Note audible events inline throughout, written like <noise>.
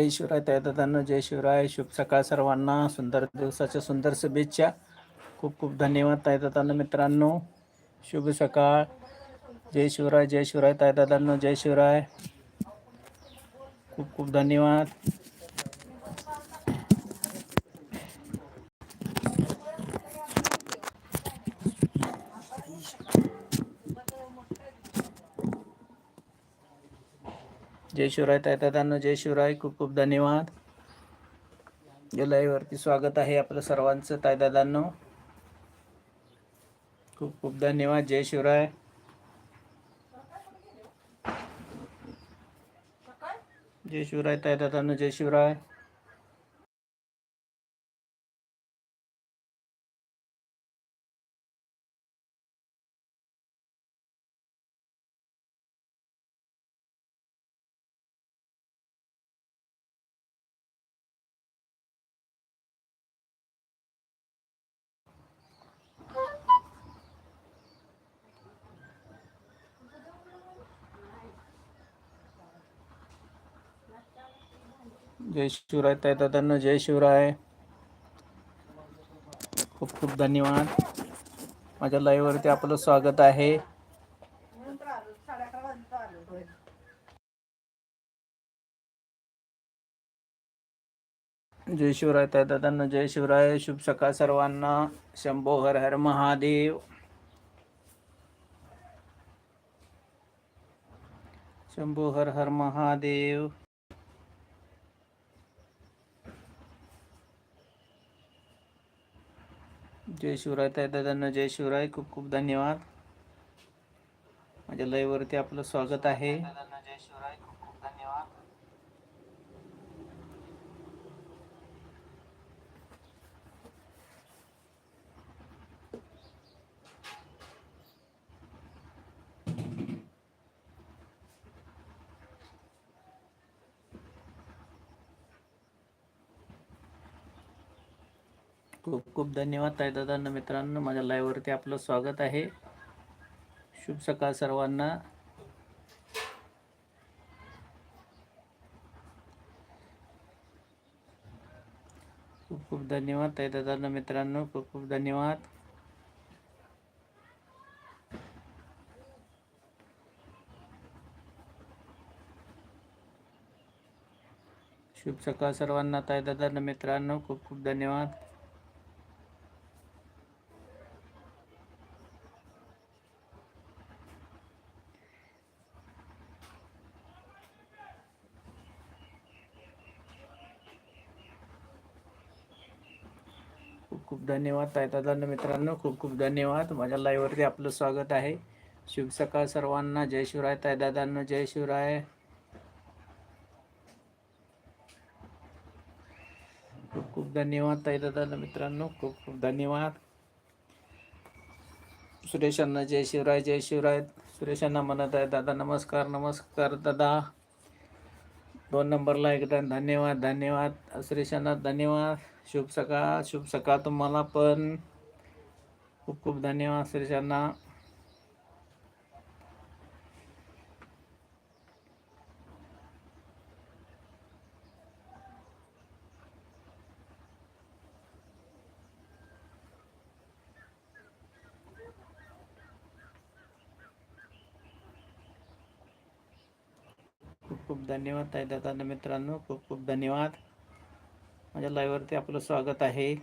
जय शिवराय दादांनो जय शिवराय. शुभ सकाळ सर्वांना. सुंदर दिवसाच्या सुंदर शुभेच्छा. खूप खूप धन्यवाद तायदादानं मित्रांनो. शुभ सकाळ. जय शिवराय जय शिवराय ताईदादांनो जय शिवराय. खूप खूप धन्यवाद. जय शिवराय ताईदादांनो जय शिवराय. खूप खूप धन्यवाद. या लाईव्हवरती स्वागत आहे आपलं सर्वांचं तायदादांनो खूप खूप धन्यवाद. जय शिवराय. जय शिवराय ताईदादांनो जय शिवराय. जय शिवराय ताईदादांनो जय शिवराय खूप खूप धन्यवाद. माझ्या लाईव्हवरती आपलं स्वागत आहे. जय शिवराय ताईदादांनो जय शिवराय शुभ सकाळ सर्वांना. शंभो हर हर महादेव. शंभो हर हर महादेव. जय शिवराय ताईदादांना जय शिवराय. खूप खूप धन्यवाद. माझ्या लाईव्हवरती आपलं स्वागत आहे. खूप धन्यवाद ताईदादांना मित्रांनो. माझ्या लाईव्हवरती आपलं स्वागत आहे. शुभ सकाळ सर्वांना. खूप खूप धन्यवाद ताईदादांना मित्रांनो. खूप खूप धन्यवाद. शुभ सकाळ सर्वांना ताईदादांना मित्रांनो. खूप खूप धन्यवाद खूप खूप धन्यवाद ताईदादांना मित्रांनो. खूप खूप धन्यवाद. माझ्या लाईव्हवरती आपलं स्वागत आहे. शुभ सकाळ सर्वांना. जय शिवराय ताईदादांनो जय शिवराय. खूप खूप धन्यवाद ताईदादांना मित्रांनो. खूप खूप धन्यवाद. सुरेशांना जय शिवराय जय शिवराय. सुरेशांना म्हणत आहे दादा नमस्कार नमस्कार दादा. दोन नंबरला एकदा धन्यवाद धन्यवाद. सुरेशांना धन्यवाद. शुभ सकाळ शुभ सकाळ तुम्हाला पण. खूप खूप धन्यवाद सुरेशांना खूप खूप धन्यवाद ताई दादा मित्रांनो. खूप खूप धन्यवाद. माझ्या लाईव्हवरती आपलं स्वागत आहे.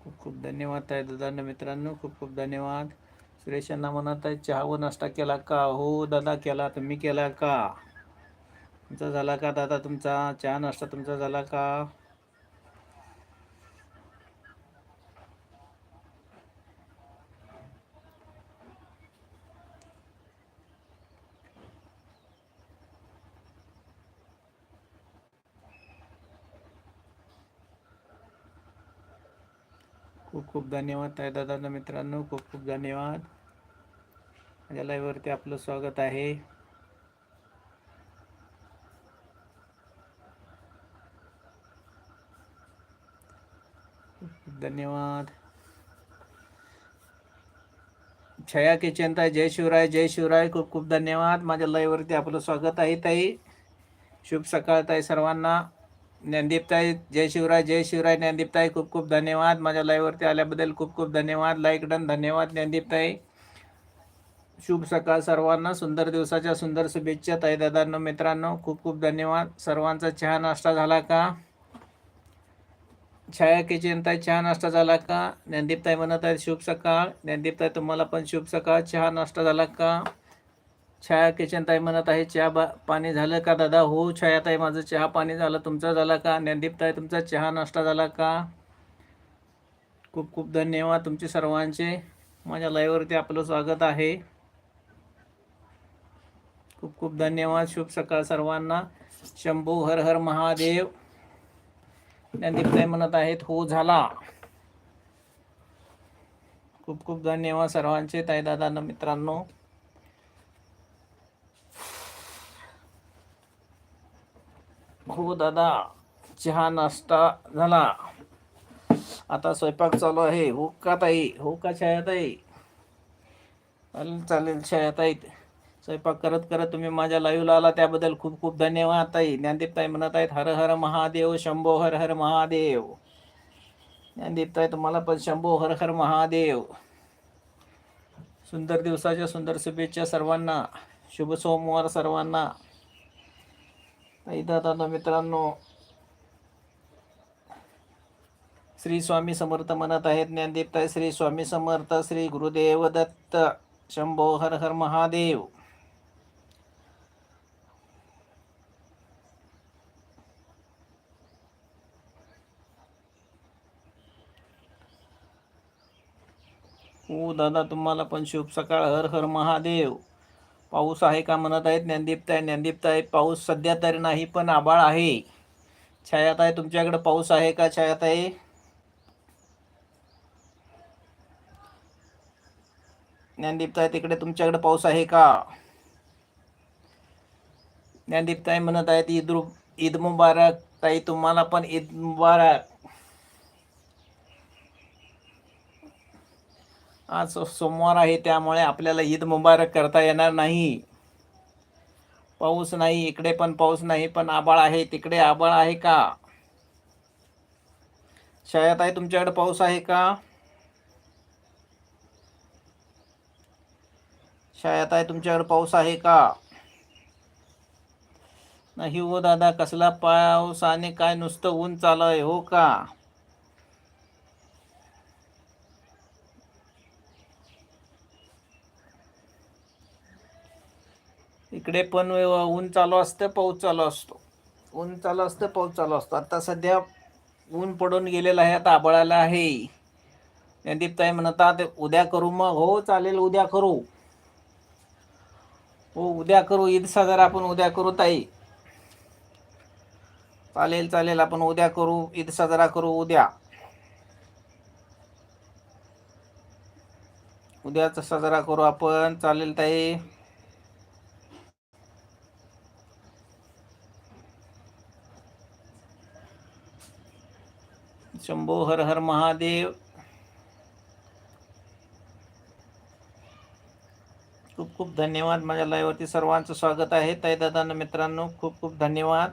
खूप खूप धन्यवाद आहे दादा मित्रांनो खूप खूप धन्यवाद. सुरेशांना म्हणत आहे चहा व नाश्ता केला का? हो दादा केला. तुम्ही केला का? तुमचा झाला का दादा तुमचा? चहा नाश्ता तुमचा झाला का? खूप धन्यवाद ताई दादा मित्रांनो. खूप खूप धन्यवाद. माझ्या लाईव्हवरती आपलं स्वागत आहे. धन्यवाद. छया किचन ताई जय शिवराय जय शिवराय. खूप खूप धन्यवाद. माझ्या लाईव्हवरती आपलं स्वागत आहे ताई. शुभ सकाळ ताई सर्वांना. ज्ञानदीपताई जय शिवराय जय शिवराय. ज्ञानदीपताई खूप खूप धन्यवाद. माझ्या लाईव्हवरती आल्याबद्दल खूप खूप धन्यवाद. लाईक डन धन्यवाद ज्ञानदीपताई शुभ सकाळ सर्वांना. सुंदर दिवसाच्या सुंदर शुभेच्छा ताई दादांनो मित्रांनो. खूप खूप धन्यवाद. सर्वांचा चहा नाश्ता झाला का? छाया किचनताई चहा नाश्ता झाला का? ज्ञानदीपताई म्हणत आहेत शुभ सकाळ. ज्ञानदीपताई तुम्हाला पण शुभ सकाळ. चहा नाश्ता झाला का? छाया किचन ताई म्हणत आहे चहा बा पाणी झालं का दादा? हो छाया ताई माझं चहा पाणी झालं. तुमचा झाला का? ज्ञानदीप ताई तुमचा चहा नाश्ता झाला का? खूप खूप धन्यवाद तुमचे सर्वांचे. माझ्या लाईव्हवरती आपलं स्वागत आहे. खूप खूप धन्यवाद. शुभ सकाळ सर्वांना. शंभू हर हर महादेव. ज्ञानदीप ताई म्हणत आहेत हो झाला. खूप खूप धन्यवाद सर्वांचे ताई दादांना मित्रांनो. हो दादा चहा नाश्ता झाला. आता स्वयंपाक चालू आहे. हो का ताई? हो का छायाताई? चालेल चालेल छायाताई. स्वयंपाक करत करत तुम्ही माझ्या लाईव्हला आला. त्याबद्दल खूप खूप धन्यवाद ताई. ज्ञानदीप ताई म्हणत आहेत हर हर महादेव शंभो हर हर महादेव. ज्ञानदीप ताई तुम्हाला पण शंभो हर हर महादेव. सुंदर दिवसाच्या सुंदर शुभेच्छा सर्वांना. शुभ सोमवार सर्वांना. दादा मित्रांनो. श्री स्वामी समर्थ म्हणत आहेत ज्ञानदीपताई श्री स्वामी समर्थ श्री गुरुदेव दत्त शंभो हर हर महादेव. हो दादा तुम्हाला पण शुभ सकाळ. हर हर महादेव. पाऊस आहे का म्हणत आहेत ज्ञानदीपताय ज्ञानदीपताई पाऊस सध्या तरी नाही पण आबाळ आहे. छायाताई तुमच्याकडे पाऊस आहे का छायाताई? आहे तिकडे तुमच्याकडे पाऊस आहे का? ज्ञानदीपताई म्हणत आहेत ईद ईद मुबारक. ताई तुम्हाला पण ईद मुबारक. आज सोमवार आहे त्यामुळे आपल्याला ईद मुबारक करता येणार नाही. पाऊस नाही इकडे पण पाऊस नाही पण आबाळ आहे तिकडे आबाळ आहे का? शाळेत आहे तुमच्याकडे पाऊस आहे का? शाळेत आहे तुमच्याकडे पाऊस आहे का? नाही हो दादा कसला पाऊस आणि काय नुसतं ऊन चालू आहे हो का? इकडे पण ऊन चालू असतं पाऊस चालू असतो. ऊन चालू असतं पाऊस चालू असतो. आता सध्या ऊन पडून गेलेलं आहे आता आबळाला आहे. ज्ञानदीप ताई म्हणतात उद्या करू मग. हो चालेल उद्या करू. हो उद्या करू. ईद साजरा आपण उद्या करू ताई. चालेल चालेल आपण उद्या करू. ईद साजरा करू उद्या. उद्याचा साजरा करू आपण. चालेल ताई. शंभो हर हर महादेव. खूप खूप धन्यवाद माझ्या लाईव्हवरती सर्वांचं स्वागत आहे. ताई दादांना मित्रांनो खूप खूप धन्यवाद.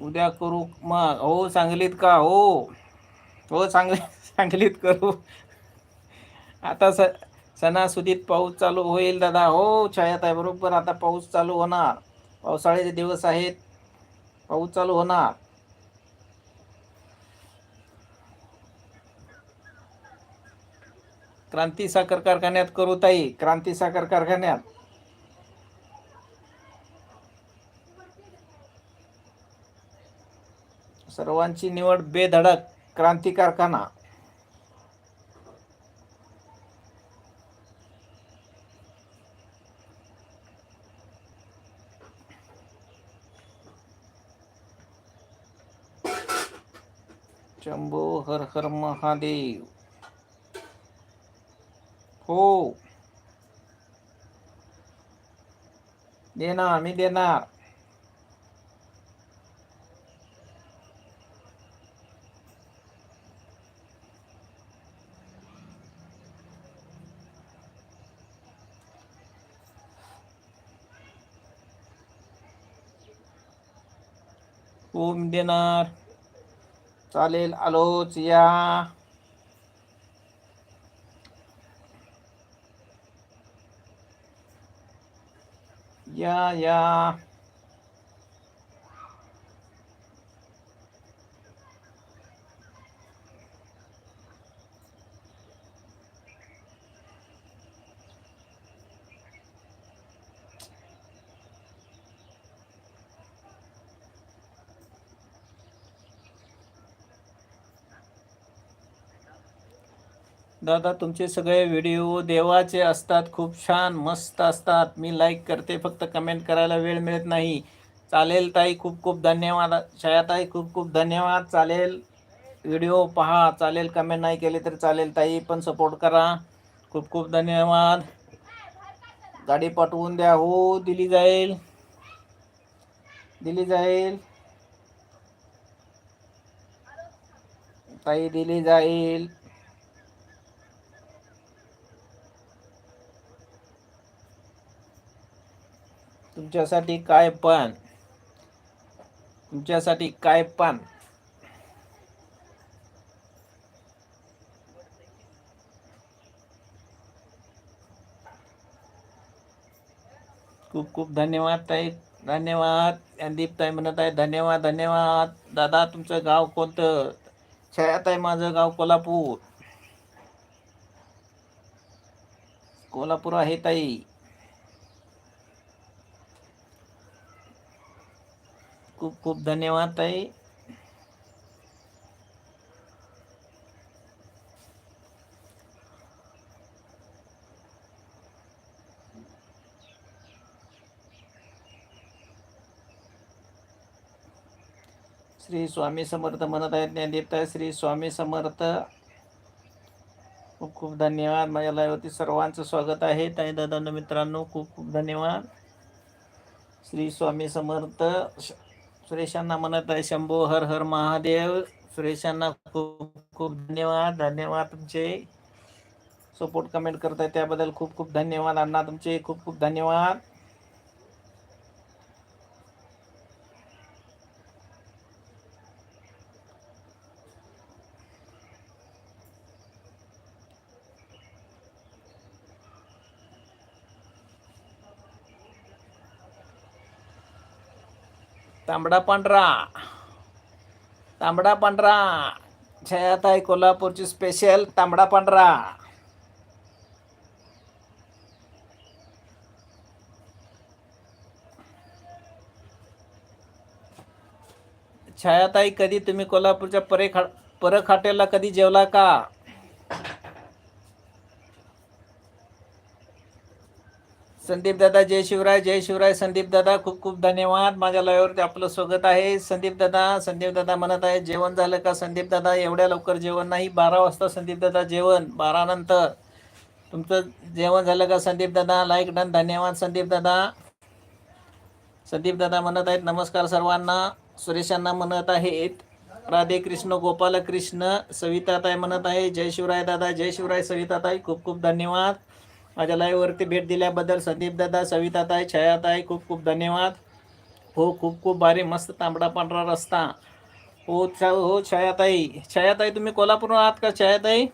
उद्या करू मग हो सांगलीत का? हो. हो चांगले सांगलीत करू. आता स सणासुदीत पाऊस चालू होईल दादा. हो छायात आहे बरोबर. आता पाऊस चालू होणार. पावसाळ्याचे दिवस आहेत. पाऊस चालू होणार. क्रांती साखर कारखान्यात करू ताई. क्रांती साखर कारखान्यात. सर्वांची निवड बेधडक. क्रांती कारखाना शंभो हर हर महादेव हो देणार मी देणार हो देणार. चालेल आलोच या. या या. दादा तुमचे सगळे व्हिडिओ देवाचे असतात खूप छान मस्त असतात. मी लाईक करते फक्त कमेंट करायला वेळ मिळत नाही. चालेल ताई खूप खूप धन्यवाद. छायाताई खूप खूप धन्यवाद. चालेल व्हिडिओ पहा. चालेल कमेंट नाही केले तर चालेल ताई पण सपोर्ट करा. खूप खूप धन्यवाद. गाडी पाठवून द्या. हो दिली जाईल. दिली जाईल. ताई दिली जाईल. तुमच्यासाठी काय पण. तुमच्यासाठी काय पण. खूप खूप धन्यवाद ताई. धन्यवाद. संदीप ताई म्हणत आहे धन्यवाद धन्यवाद. दादा तुमचं गाव कोणतं? छायाताई माझं गाव कोल्हापूर. कोल्हापूर आहे ताई. खूप खूप धन्यवाद ताई. श्री स्वामी समर्थ म्हणत आहेत ज्ञानदेव आहे. श्री स्वामी समर्थ खूप खूप धन्यवाद. माझ्या लाईवरती सर्वांचं स्वागत आहे. ताई दादा मित्रांनो खूप खूप धन्यवाद. श्री स्वामी समर्थ सुरेशांना म्हणत आहे शंभो हर हर महादेव. सुरेशांना खूप खूप धन्यवाद. धन्यवाद तुमचे सपोर्ट कमेंट करताय. त्याबद्दल खूप खूप धन्यवाद. अण्णा तुमचे खूप खूप धन्यवाद. तांबडा पांढरा. तांबडा पांढरा. छायाताई आहे कोल्हापूरची स्पेशल तांबडा पांढरा. छायाताई कधी तुम्ही कोल्हापूरच्या परे खा परखाटेला कधी जेवला का? संदीप दादा जय शिवराय जय शिवराय. संदीप दादा खूप खूप धन्यवाद. माझ्या लाईव्हवरती आपलं स्वागत आहे. संदीप दादा संदीप दादा म्हणत आहे जेवण झालं का संदीप दादा? एवढ्या लवकर जेवण नाही. बारा वाजता संदीप दादा जेवण बारा नंतर. तुमचं जेवण झालं का संदीप दादा? लाईक डन धन्यवाद संदीप दादा. संदीप दादा म्हणत आहेत नमस्कार सर्वांना. सुरेशांना म्हणत आहेत राधे कृष्ण गोपाल कृष्ण सविताताई म्हणत आहे जय शिवराय दादा जय शिवराय सविताताई खूप खूप धन्यवाद. माझ्या लाईव्हवरती भेट दिल्याबद्दल संदीप दादा सविताताई छयाताई खूप खूप धन्यवाद. हो खूप खूप भारी मस्त तांबडा पांढरा रस्ता. हो छ हो छयाताई छयाताई तुम्ही कोल्हापूरवर आहात का छयाताई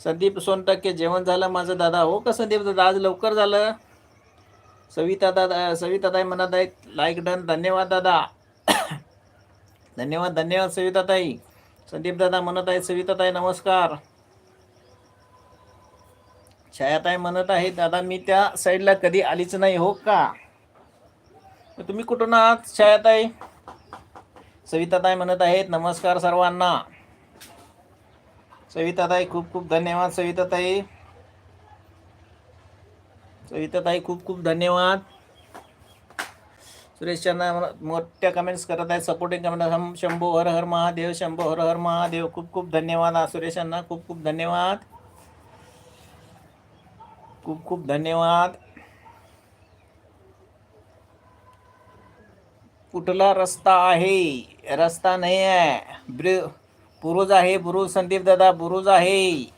संदीप सोन टक्के जेवण झालं माझं दादा. हो का संदीप दादा आज लवकर झालं? सविता दादा सविताताई म्हणत आहेत लाईक डन धन्यवाद दादा. <coughs> धन्यवाद धन्यवाद सविताताई संदीप दादा म्हणत आहेत सविताताई नमस्कार. छायाताई म्हणत आहे दादा मी त्या साईडला कधी आलीच नाही हो का? तुम्ही कुठून आहात छायाताई? सविताताई म्हणत आहेत नमस्कार सर्वांना. सविताताई खूप खूप धन्यवाद सविताताई. सविताताई खूप खूप धन्यवाद. सुरेश मोठ्या कमेंट्स करत आहेत सपोर्टिंग कमेंट हम शंभो हर हर महादेव शंभो हर हर महादेव. खूप खूप धन्यवाद सुरेशांना खूप खूप धन्यवाद. खूप खूप धन्यवाद. कुठला रस्ता आहे? रस्ता नाही आहे. ब्र बुरुज आहे बुरुज संदीप दादा बुरुज आहे.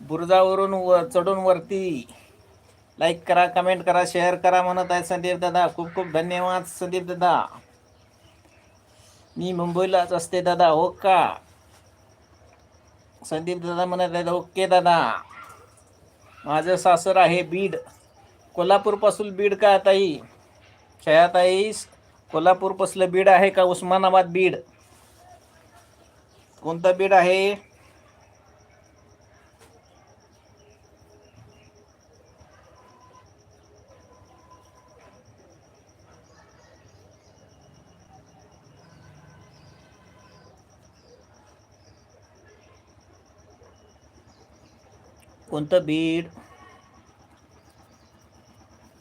बुरुजावरून व चढून वरती. लाईक करा कमेंट करा शेअर करा म्हणत आहे संदीप दादा. खूप खूप धन्यवाद संदीप दादा. मी मुंबईलाच असते दादा हो का? संदीप दादा म्हणत आहेत ओके दादा. माझं सासर आहे बीड. कोल्हापूरपासून बीड का ताई? छयाताई कोल्हापूरपासलं बीड आहे का उस्मानाबाद बीड? कोणतं बीड आहे? कोणतं बीड?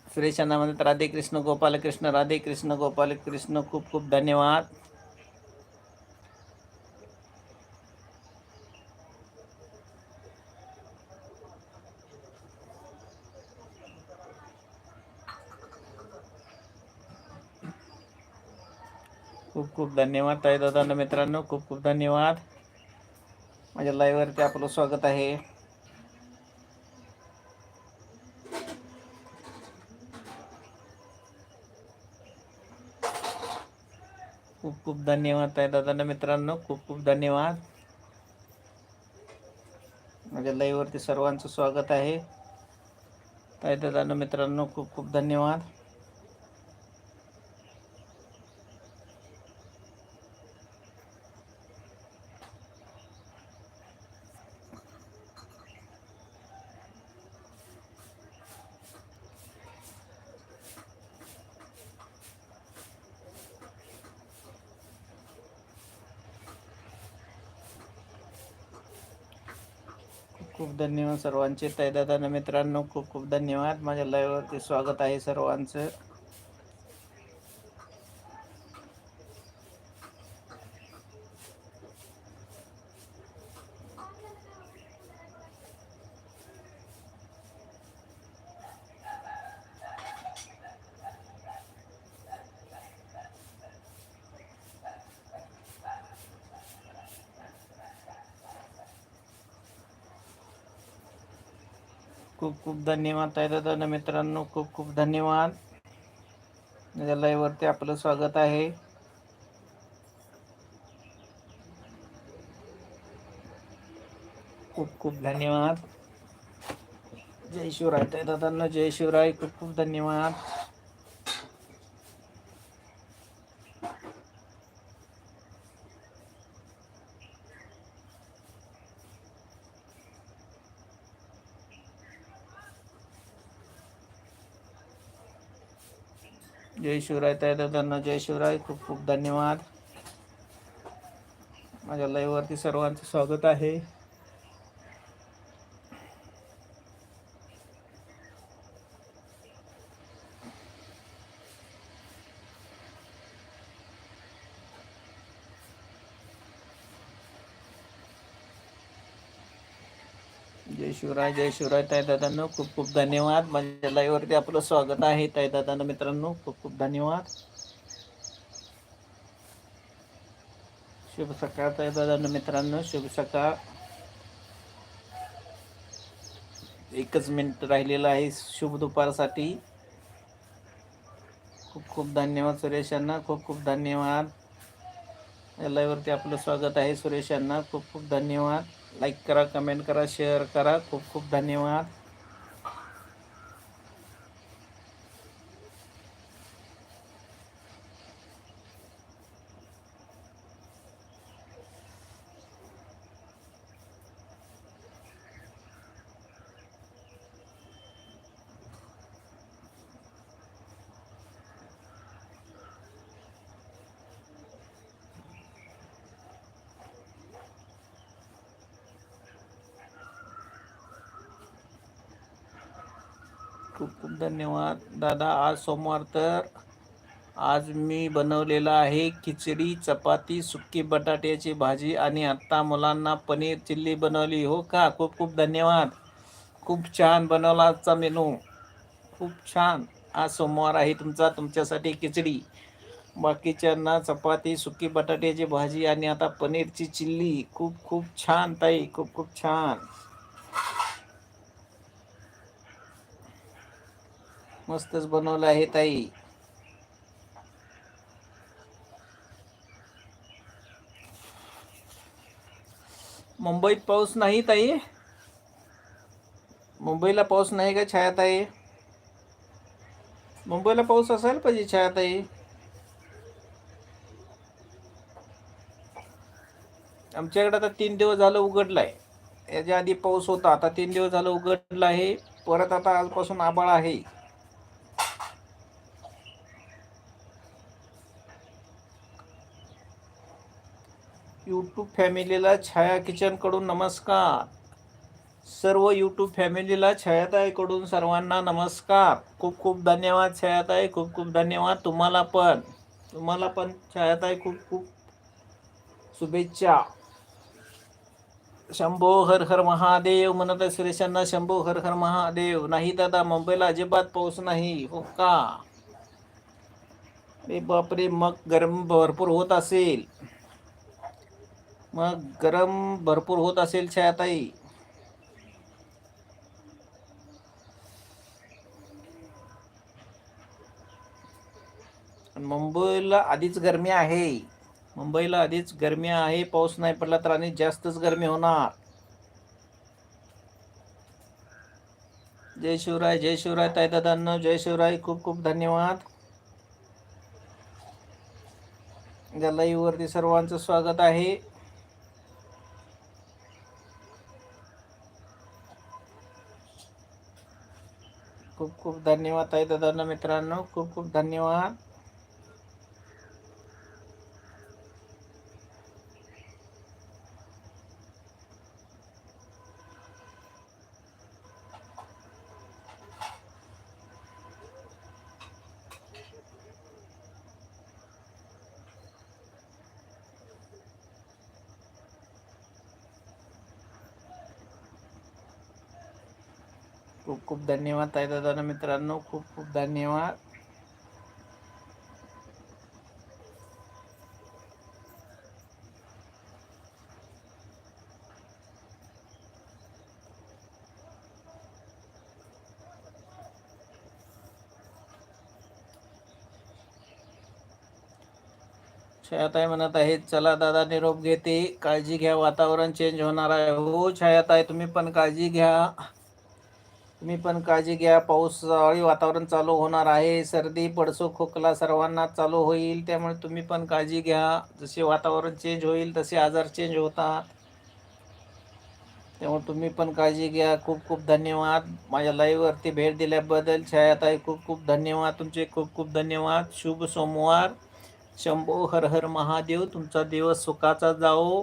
सुरेश यांना म्हणतात राधे कृष्ण गोपाल कृष्ण राधे कृष्ण गोपाल कृष्ण खूप खूप धन्यवाद. खूप खूप धन्यवाद ताई दादा मित्रांनो खूप खूप धन्यवाद. माझ्या लाईव्हवरती आपलं स्वागत आहे खूप खूप धन्यवाद आहे दादांना. मित्रांनो खूप खूप धन्यवाद. माझ्या लाईव्हवरती सर्वांचं स्वागत आहे. ताई दादांना मित्रांनो खूप खूप धन्यवाद. खूप धन्यवाद सर्वांचे. ताई मित्रांनो खूप खूप धन्यवाद. माझ्या लाईव्हवरती स्वागत आहे सर्वांचं. खूप खूप धन्यवाद ताई दादा. मित्रांनो खूप खूप धन्यवाद. माझ्या लाईव्हवरती आपलं स्वागत आहे. खूप खूप धन्यवाद. जय शिवराय ताईदादांना जय शिवराय. खूप खूप धन्यवाद. जय शिवराय ताई दादांना जय शिवराय खूप खूप धन्यवाद. माझ्या लाईव्हवरती सर्वांचं स्वागत आहे. जय शिवराय जय शिवराय ताईदादांनो खूप खूप धन्यवाद. माझ्या लाईव्हवरती आपलं स्वागत आहे. ताई दादांना मित्रांनो खूप खूप धन्यवाद. शुभ सकाळ ताई दादांना मित्रांनो शुभ सकाळ. एकच मिनिट राहिलेलं आहे शुभ दुपारसाठी. खूप खूप धन्यवाद सुरेश यांना खूप खूप धन्यवाद. या लाईव्हवरती आपलं स्वागत आहे सुरेश यांना खूप खूप धन्यवाद. लाईक करा कमेंट करा शेअर करा. खूप खूप धन्यवाद. खूप खूप धन्यवाद. दादा आज सोमवार तर आज मी बनवलेला आहे खिचडी चपाती सुकी बटाट्याची भाजी आणि आत्ता मुलांना पनीर चिल्ली बनवली. हो का? खूप खूप धन्यवाद. खूप छान बनवला आजचा मेनू. खूप छान. आज सोमवार आहे तुमचा तुमच्यासाठी खिचडी. बाकीच्यांना चपाती सुकी बटाट्याची भाजी आणि आता पनीरची चिल्ली. खूप खूप छान ताई खूप खूप छान. मस्तच बनवलं आहे ताई. मुंबईत पाऊस नाही ताई. मुंबईला पाऊस नाही का छायाताई मुंबईला पाऊस असायला पाहिजे छायाताई आमच्याकडे आता तीन दिवस झालं उघडलाय. याच्या आधी पाऊस होता आता तीन दिवस झालं उघडला आहे. परत आता आजपासून आबाळ आहे. यूट्यूब फॅमिलीला छाया किचनकडून नमस्कार. सर्व यूट्यूब फॅमिलीला छायाताईकडून सर्वांना नमस्कार. खूप खूप धन्यवाद छायाताई खूप खूप धन्यवाद तुम्हाला पण. तुम्हाला पण छायाताई खूप खूप शुभेच्छा. शंभो हर हर महादेव म्हणत आहे सुरेशांना शंभो हर हर महादेव. नाही दादा मुंबईला अजिबात पाऊस नाही हो का? अरे बापरे मग गरम भरपूर होत असेल. मग गरम भरपूर होत असेल छायाताई मुंबईला आधीच गरमी आहे. मुंबईला आधीच गरमी आहे पाऊस नाही पडला तर आणि जास्तच गरमी होणार. जय शिवराय जय शिवराय ताई जय शिवराय खूप खूप धन्यवाद. या लाईव्ह वरती सर्वांचं स्वागत आहे. खूप खूप धन्यवाद ताई दादांना मित्रांनो. खूप खूप धन्यवाद खूप खूप धन्यवाद ताई दादा मित्रांनो खूप खूप धन्यवाद. छायाताई म्हणत आहेत चला दादा निरोप घेते. काळजी घ्या वातावरण चेंज होणार आहे. हो छायाताई तुम्ही पण काळजी घ्या. तुम्ही पण काळजी घ्या. पावसाळी वातावरण चालू होणार आहे. सर्दी पडसो खोकला सर्वांना चालू होईल. त्यामुळे तुम्ही पण काळजी घ्या. जसे वातावरण चेंज होईल तसे आजार चेंज होतात. त्यामुळे तुम्ही पण काळजी घ्या. खूप खूप धन्यवाद. माझ्या लाईव्हवरती भेट दिल्याबद्दल छायाताई खूप खूप धन्यवाद. तुमचे खूप खूप धन्यवाद. शुभ सोमवार. शंभो हर हर महादेव. तुमचा दिवस सुखाचा जाओ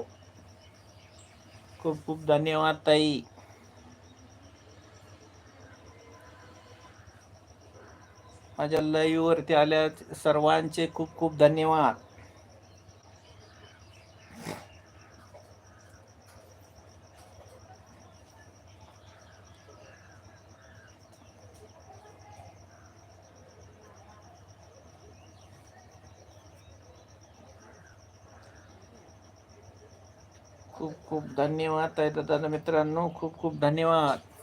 खूप खूप धन्यवाद ताई. माझ्या लईवरती आल्या सर्वांचे खूप खूप धन्यवाद. खूप खूप धन्यवाद ताई दादा मित्रांनो खूप खूप धन्यवाद.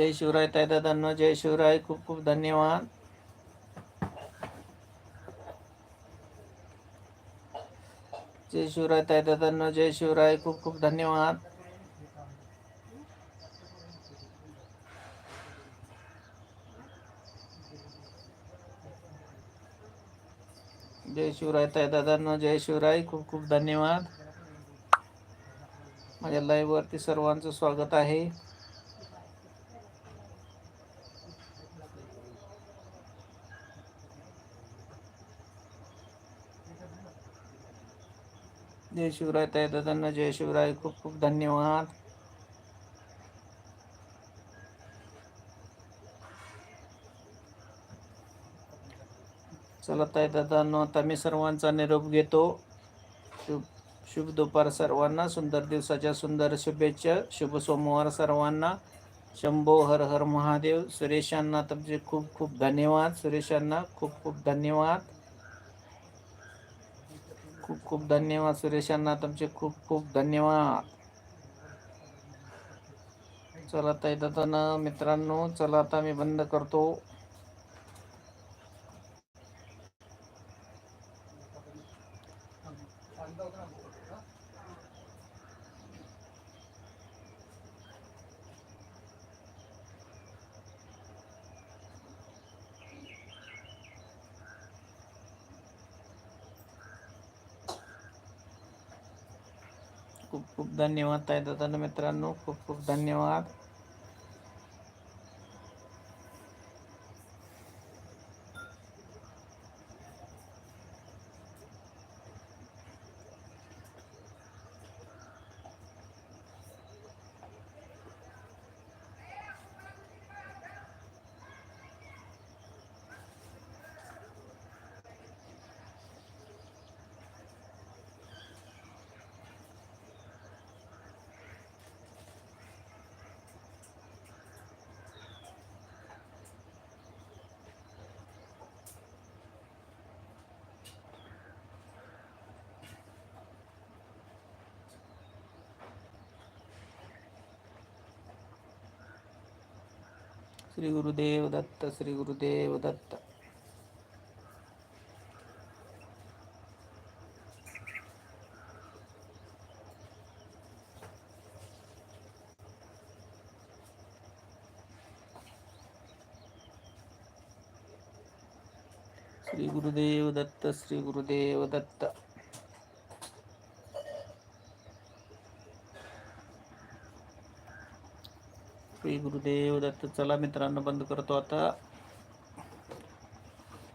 जय शिवराय दादा दादांनो जय शिवराय. खूप खूप धन्यवाद. जय शिवराय ताई दादांनो जय शिवराय. खूप खूप धन्यवाद. जय शिवराय ताई दादांनो जय शिवराय. खूप खूप धन्यवाद. माझ्या लाईव्ह वरती सर्वांचं स्वागत आहे. जय शिवराय तय दादांना जय शिवराय. खूप खूप धन्यवाद. चला ताई दादांनो आता मी सर्वांचा निरोप घेतो. शुभ शुभ दुपार सर्वांना सुंदर दिवसाच्या सुंदर शुभेच्छा शुभ सोमवार सर्वांना. शंभो हर हर महादेव. सुरेशांना तुमचे खूप खूप धन्यवाद. सुरेशांना खूप खूप धन्यवाद. खूप खूप धन्यवाद सुरेशांना तुमचे खूप खूप धन्यवाद. चला ताई दादा मित्रांनो चला आता मी बंद करतो. खूप खूप धन्यवाद ताई दादा मित्रांनो खूप खूप धन्यवाद. श्री गुरुदेव दत्त श्री गुरुदेव दत्त श्री गुरुदेव दत्त श्री गुरुदेव दत्त श्री गुरुदेव दत्त चला मित्रांनो बंद करतो आता.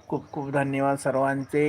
खूप खूप धन्यवाद सर्वांचे.